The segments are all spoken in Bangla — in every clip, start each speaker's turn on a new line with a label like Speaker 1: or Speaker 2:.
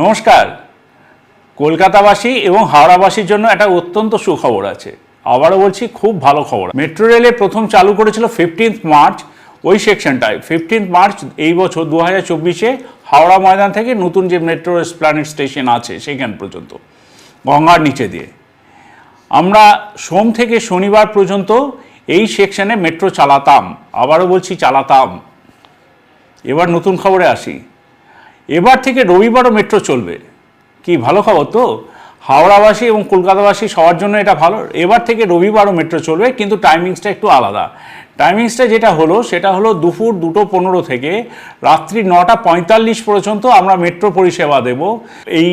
Speaker 1: নমস্কার। কলকাতাবাসী এবং হাওড়াবাসীর জন্য একটা অত্যন্ত সুখবর আছে। আবারও বলছি, খুব ভালো খবর। মেট্রো রেলে প্রথম চালু করেছিল ফিফটিন্থ মার্চ ওই সেকশনটায়। ফিফটিন্থ মার্চ এই বছর দু হাজার চব্বিশে হাওড়া ময়দান থেকে নতুন যে মেট্রো প্ল্যানেট স্টেশন আছে সেখান পর্যন্ত, গঙ্গার নিচে দিয়ে। আমরা সোম থেকে শনিবার পর্যন্ত এই সেকশনে মেট্রো চালাতাম। আবারও বলছি, চালাতাম। এবার নতুন খবরে আসি। এবার থেকে রবিবারও মেট্রো চলবে। কি ভালো খবর তো? হাওড়াবাসী এবং কলকাতাবাসী সবার জন্য এটা ভালো। এবার থেকে রবিবারও মেট্রো চলবে, কিন্তু টাইমিংসটা একটু আলাদা। টাইমিংসটা যেটা হলো, সেটা হলো দুপুর দুটো পনেরো থেকে রাত্রি নটা পঁয়তাল্লিশ পর্যন্ত আমরা মেট্রো পরিষেবা দেব এই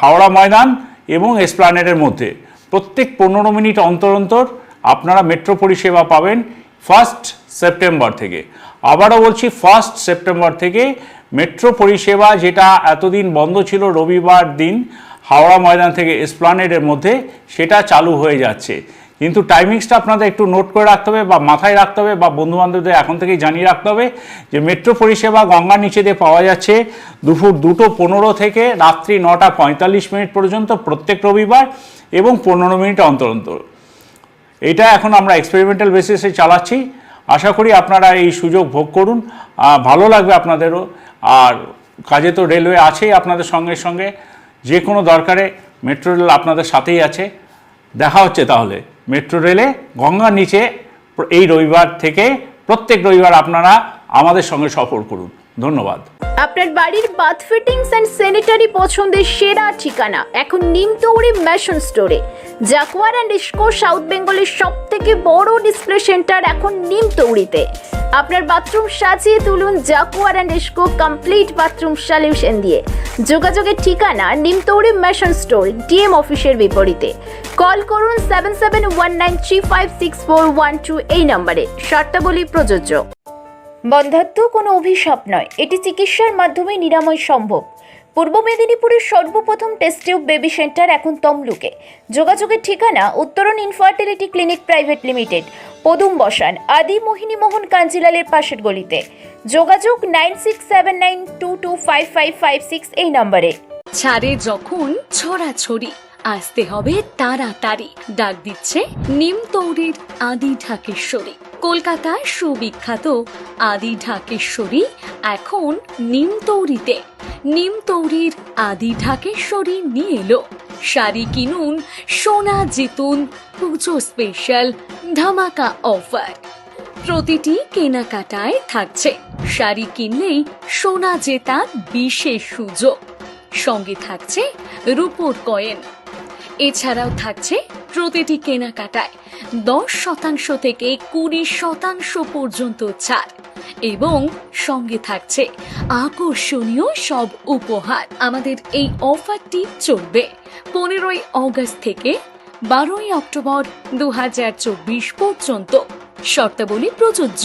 Speaker 1: হাওড়া ময়দান এবং এসপ্লানেডের মধ্যে। প্রত্যেক পনেরো মিনিট অন্তর অন্তর আপনারা মেট্রো পরিষেবা পাবেন ফার্স্ট সেপ্টেম্বর থেকে। আবারও বলছি ফার্স্ট সেপ্টেম্বর থেকে মেট্রো পরিষেবা যেটা এতদিন বন্ধ ছিল রবিবার দিন, হাওড়া ময়দান থেকে এসপ্লানেডের মধ্যে সেটা চালু হয়ে যাচ্ছে। কিন্তু টাইমিংসটা আপনাদের একটু নোট করে রাখতে হবে বা মাথায় রাখতে হবে বা বন্ধুবান্ধবদের এখন থেকেই জানিয়ে রাখতে হবে যে মেট্রো পরিষেবা গঙ্গার নিচে দিয়ে পাওয়া যাচ্ছে দুপুর দুটো পনেরো থেকে রাত্রি নটা পঁয়তাল্লিশ মিনিট পর্যন্ত প্রত্যেক রবিবার এবং পনেরো মিনিট অন্তর অন্তর। এটা এখন আমরা এক্সপেরিমেন্টাল বেসিসে চালাচ্ছি। আশা করি আপনারা এই সুযোগ ভোগ করুন। ভালো লাগবে আপনাদেরও। আর কাজে তো রেলওয়ে আছেই আপনাদের সঙ্গে সঙ্গে, যে কোনো দরকারে মেট্রো রেল আপনাদের সাথেই আছে। দেখা হচ্ছে তাহলে। মেট্রো রেলে গঙ্গার নিচে এই রবিবার থেকে প্রত্যেক রবিবার আপনারা আমাদের সঙ্গে সফর করুন। ধন্যবাদ।
Speaker 2: আপনার বাড়ির বাথ ফিটিংস অ্যান্ড স্যানিটারি পছন্দের সেরা ঠিকানা এখন নিমতৌড়ি ম্যাশন স্টোরে জাকুয়ার অ্যান্ড ইস্কো সাউথ বেঙ্গলের সব থেকে বড় ডিসপ্লে সেন্টার এখন নিমতৌড়িতে। আপনার বাথরুম সাজিয়ে তুলুন Jaquar and Essco complete bathroom solution দিয়ে। যোগাযোগের ঠিকানা নিমতৌড়ি ম্যাশন স্টোর, ডিএম অফিসের বিপরীতে। কল করুন seven seven one nine three five six four one two এই নম্বরে। শর্তাবলী প্রযোজ্য। বন্ধাত্ম কোনো অভিশাপ নয়। এটি চিকিৎসার মাধ্যমে নিরাময় সম্ভব। পূর্ব মেদিনীপুরের সর্বপ্রথম টেস্ট টিউব বেবি সেন্টার এখন তমলুকে। যোগাযোগের ঠিকানা উত্তরণ ইনফার্টিলিটি ক্লিনিক প্রাইভেট লিমিটেড পদুম বসান, আদি মোহিনী মোহন কাঞ্জিলালের পাশের গলিতে। যোগাযোগ nine six seven nine two two five five five six এই নম্বরে।
Speaker 3: ছাড়ে যখন ছড়াছড়ি, আসতে হবে তাড়াতাড়ি। ডাক দিচ্ছে নিমতৌড়ির আদি ঢাকেশ্বরী। কলকাতার সুবিখ্যাত আদি ঢাকেশ্বরী এখন নিমতৌড়িতে নিমতৌড়ির আদি ঢাকেশ্বরী নিয়ে এলো। শাড়ি কিনুন, সোনা জিতুন, পুজো স্পেশাল ধামাকা অফার প্রতিটি কেনাকাটায় থাকছে। শাড়ি কিনলেই সোনা জেতার বিশেষ সুযোগ। সঙ্গে থাকছে রূপোর কয়েন। এছাড়াও থাকছে প্রতিটি কেনাকাটায় দশ শতাংশ থেকে কুড়ি শতাংশ পর্যন্ত ছাড়। এবং সঙ্গে থাকছে আকর্ষণীয় সব উপহার। আমাদের এই অফারটি চলবে পনেরোই অগস্ট থেকে বারোই অক্টোবর দু হাজার চব্বিশ পর্যন্ত। শর্তাবলী প্রযোজ্য।